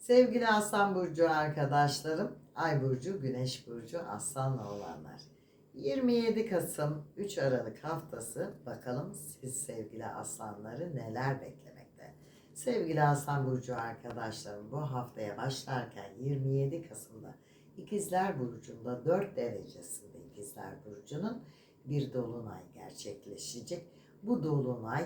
Sevgili Aslan Burcu arkadaşlarım, Ay Burcu, Güneş Burcu, Aslan'la olanlar. 27 Kasım 3 Aralık haftası bakalım siz sevgili aslanları neler beklemekte. Sevgili Aslan Burcu arkadaşlarım bu haftaya başlarken 27 Kasım'da İkizler Burcu'nda 4 derecesinde İkizler Burcu'nun bir dolunay gerçekleşecek. Bu dolunay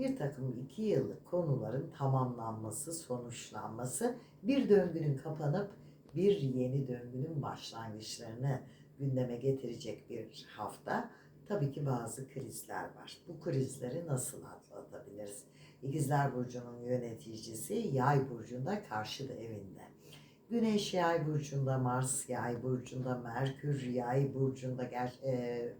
bir takım iki yıllık konuların tamamlanması, sonuçlanması, bir döngünün kapanıp bir yeni döngünün başlangıçlarını gündeme getirecek bir hafta. Tabii ki bazı krizler var. Bu krizleri nasıl atlatabiliriz? İkizler Burcu'nun yöneticisi Yay Burcu'nda karşıda evinde. Güneş Yay Burcu'nda, Mars Yay Burcu'nda, Merkür Yay Burcu'nda, e,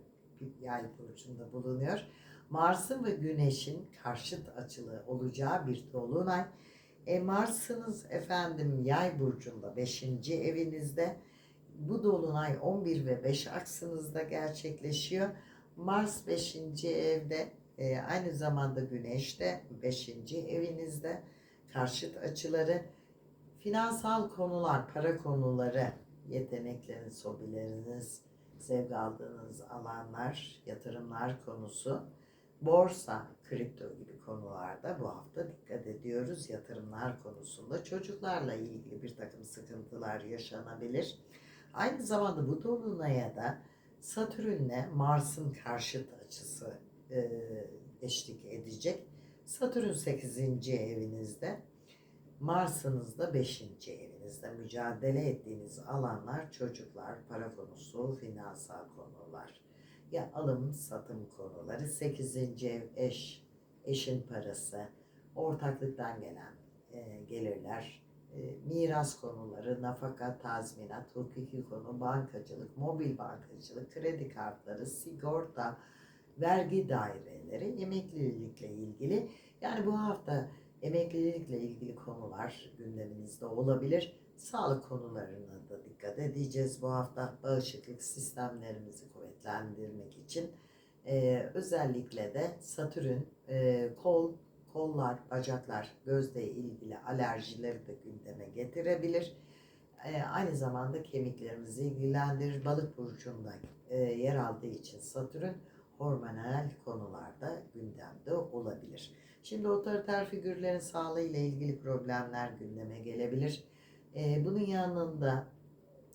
Yay Burcu'nda bulunuyor. Mars'ın ve Güneş'in karşıt açılı olacağı bir dolunay. E Mars'ınız efendim Yay burcunda 5. evinizde. Bu dolunay 11 ve 5 aksınızda gerçekleşiyor. Mars 5. evde e, aynı zamanda Güneş de 5. evinizde. Karşıt açıları finansal konular, para konuları, yetenekleriniz, hobileriniz, zevk aldığınız alanlar, yatırımlar konusu borsa, kripto gibi konularda bu hafta dikkat ediyoruz. Yatırımlar konusunda çocuklarla ilgili bir takım sıkıntılar yaşanabilir. Aynı zamanda bu dolunaya da Satürn'le Mars'ın karşıt açısı e, eşlik edecek. Satürn 8. evinizde, Mars'ınız da 5. evinizde mücadele ettiğiniz alanlar çocuklar, para konusu, finansal konular ya alım satım konuları, 8. ev eş, eşin parası, ortaklıktan gelen e, gelirler, e, miras konuları, nafaka, tazminat, hukuki konu, bankacılık, mobil bankacılık, kredi kartları, sigorta, vergi daireleri, emeklilikle ilgili. Yani bu hafta emeklilikle ilgili konular gündeminizde olabilir. Sağlık konularına da dikkat edeceğiz bu hafta. Bağışıklık sistemlerimizi kuvvetlendirmek için. Ee, özellikle de Satürn e, kol, kollar, bacaklar, gözle ilgili alerjileri de gündeme getirebilir. Ee, aynı zamanda kemiklerimizi ilgilendirir. Balık burcunda e, yer aldığı için Satürn hormonal konularda gündemde olabilir. Şimdi otoriter figürlerin sağlığı ile ilgili problemler gündeme gelebilir. Ee, bunun yanında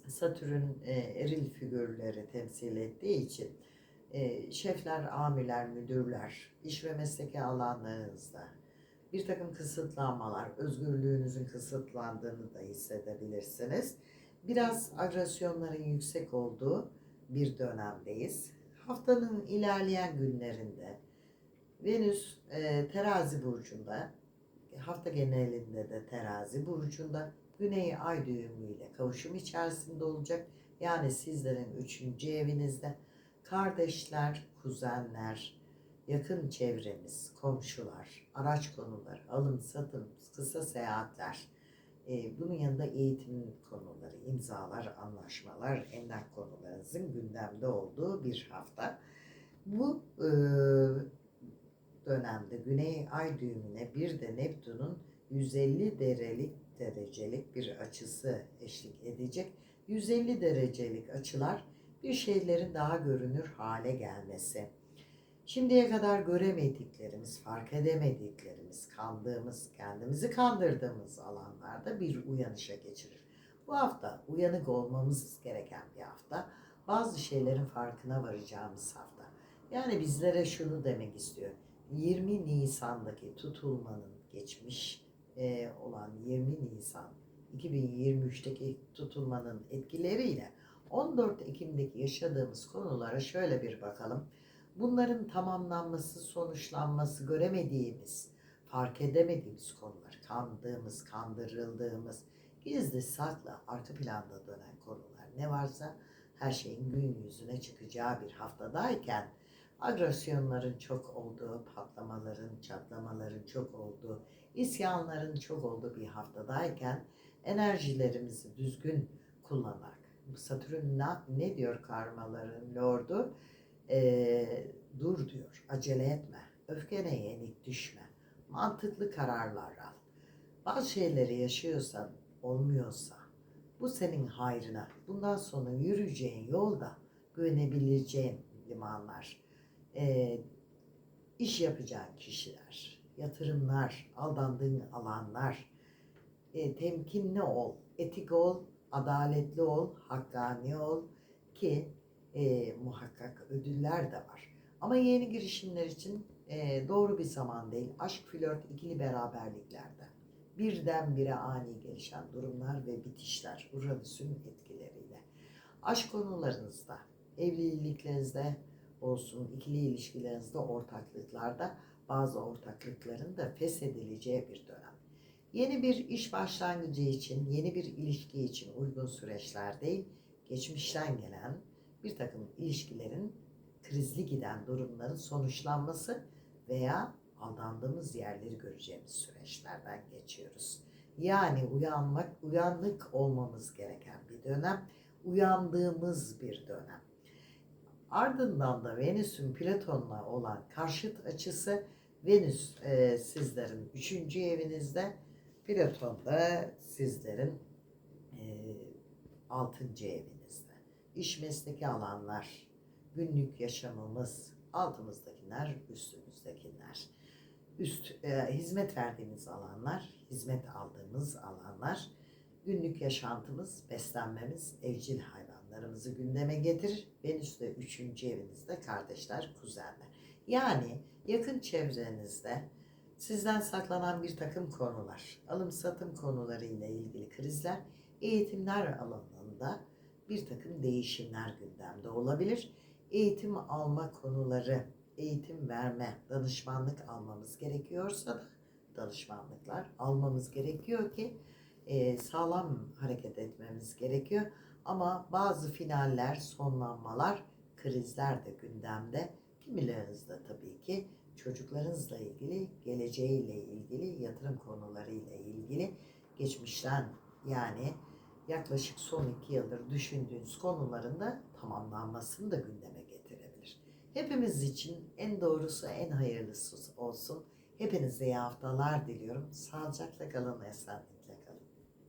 Satürn e, eril figürleri temsil ettiği için e, şefler, amirler, müdürler, iş ve mesleki alanlarınızda bir takım kısıtlanmalar, özgürlüğünüzün kısıtlandığını da hissedebilirsiniz. Biraz agresyonların yüksek olduğu bir dönemdeyiz. Haftanın ilerleyen günlerinde Venüs e, terazi burcunda, hafta genelinde de terazi burcunda Güney ay düğümüyle kavuşum içerisinde olacak. Yani sizlerin üçüncü evinizde kardeşler, kuzenler, yakın çevremiz, komşular, araç konuları, alım satım, kısa seyahatler, e, bunun yanında eğitim konuları, imzalar, anlaşmalar, emlak konularınızın gündemde olduğu bir hafta. Bu e, dönemde Güney Ay düğümüne bir de Neptün'ün 150 derecelik derecelik bir açısı eşlik edecek. 150 derecelik açılar bir şeylerin daha görünür hale gelmesi. Şimdiye kadar göremediklerimiz, fark edemediklerimiz, kandığımız, kendimizi kandırdığımız alanlarda bir uyanışa geçirir. Bu hafta uyanık olmamız gereken bir hafta. Bazı şeylerin farkına varacağımız hafta. Yani bizlere şunu demek istiyor. 20 Nisan'daki tutulmanın geçmiş e, olan 20 Nisan 2023'teki tutulmanın etkileriyle 14 Ekim'deki yaşadığımız konulara şöyle bir bakalım. Bunların tamamlanması, sonuçlanması, göremediğimiz, fark edemediğimiz konular, kandığımız, kandırıldığımız, gizli saklı, arka planda dönen konular ne varsa her şeyin gün yüzüne çıkacağı bir haftadayken agresyonların çok olduğu, patlamaların, çatlamaların çok olduğu, isyanların çok olduğu bir haftadayken enerjilerimizi düzgün kullanarak, Satürn ne, ne diyor karmaların lordu? Ee, dur diyor, acele etme, öfkene yenik düşme, mantıklı kararlar al. Bazı şeyleri yaşıyorsan olmuyorsa, bu senin hayrına, bundan sonra yürüyeceğin yolda güvenebileceğin limanlar, e, iş yapacağın kişiler, yatırımlar, aldandığın alanlar, e, temkinli ol, etik ol, adaletli ol, hakkani ol ki e, muhakkak ödüller de var. Ama yeni girişimler için e, doğru bir zaman değil. Aşk, flört, ikili beraberliklerde birdenbire ani gelişen durumlar ve bitişler Uranüs'ün etkileriyle. Aşk konularınızda, evliliklerinizde olsun, ikili ilişkilerinizde, ortaklıklarda bazı ortaklıkların da feshedileceği bir dönem. Yeni bir iş başlangıcı için, yeni bir ilişki için uygun süreçler değil, geçmişten gelen bir takım ilişkilerin krizli giden durumların sonuçlanması veya aldandığımız yerleri göreceğimiz süreçlerden geçiyoruz. Yani uyanmak, uyanık olmamız gereken bir dönem, uyandığımız bir dönem. Ardından da Venüs'ün Plüton'la olan karşıt açısı Venüs e, sizlerin üçüncü evinizde, Plüton da sizlerin e, altıncı evinizde. İş mesleki alanlar, günlük yaşamımız, altımızdakiler, üstümüzdekiler. Üst, e, hizmet verdiğimiz alanlar, hizmet aldığımız alanlar, günlük yaşantımız, beslenmemiz, evcil hayvanlarımızı gündeme getirir. Venüs de üçüncü evinizde kardeşler, kuzenler. Yani yakın çevrenizde sizden saklanan bir takım konular, alım satım konuları ile ilgili krizler, eğitimler alanında bir takım değişimler gündemde olabilir. Eğitim alma konuları, eğitim verme, danışmanlık almamız gerekiyorsa da danışmanlıklar almamız gerekiyor ki e, sağlam hareket etmemiz gerekiyor. Ama bazı finaller, sonlanmalar, krizler de gündemde. Kimilerinizde tabii ki çocuklarınızla ilgili, geleceğiyle ilgili, yatırım konularıyla ilgili geçmişten yani yaklaşık son iki yıldır düşündüğünüz konuların da tamamlanmasını da gündeme getirebilir. Hepimiz için en doğrusu, en hayırlısı olsun. Hepinize iyi haftalar diliyorum. Sağlıcakla kalın, esenlikle.